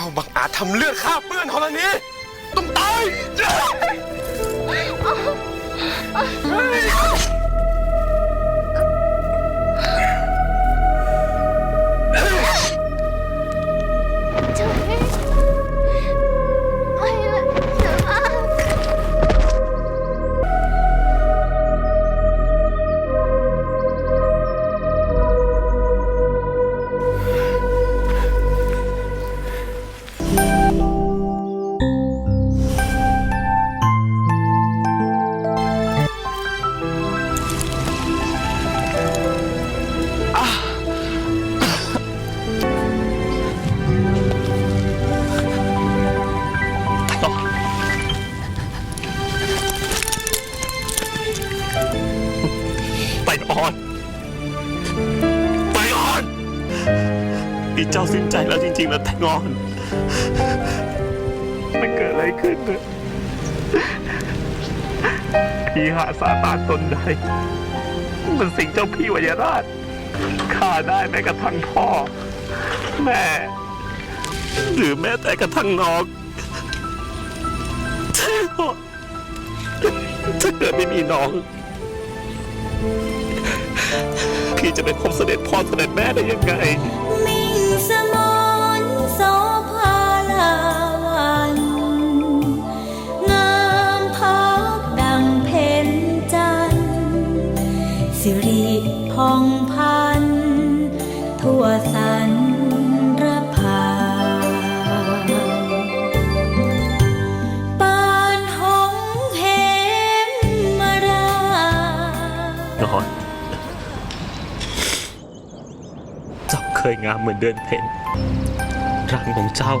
จ้าบังอาจทำเลือดข้าเปื้อนธรณีต้องตาย ไปอ่อน ไปอ่อนนี่เจ้าสิ้นใจแล้วจริงๆแล้วแตงออน มันเกิดอะไรขึ้นเนี่ยพี่หาซาตานตนใดมันสิงเจ้าพี่วิยราชฆ่าได้แม้กระทั่งพ่อ แม่ หรือแม้แต่กระทั่งน้องถ้าเกิดไม่มีน้อง พี่จะไปพบเสด็จพ่อเสด็จแม่ได้ยังไง มิ่งสมนโสภาลาวันงามพักดังเพ็ญจันทร์สิริพองพันธุ์ทั่วสา เคยงามเหมือนเดือนเพ็ญร่างของเจ้า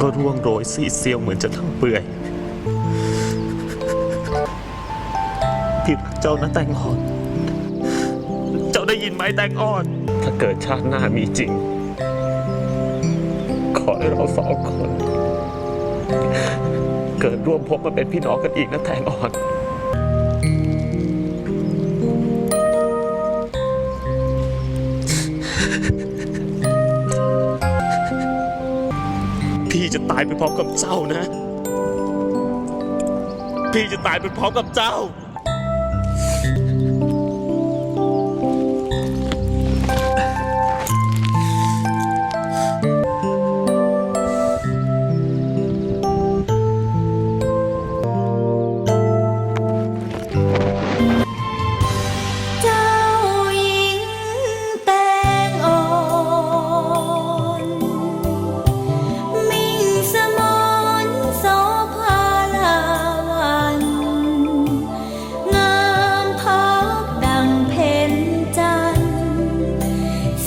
ก็ร่วงโรยสีเซียวเหมือนจะทั้งเปื่อยพี่รักเจ้านะแตงอ่อน เจ้าได้ยินไหมแตงอ่อน ถ้าเกิดชาติหน้ามีจริง ขอให้เราสองคน เกิดร่วมพบมาเป็นพี่น้องกันอีกนะแตงอ่อน พี่จะตายไปพร้อมกับเจ้านะ พี่จะตายไปพร้อมกับเจ้า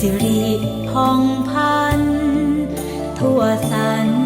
สิริพองพันธุ์ทั่วสัน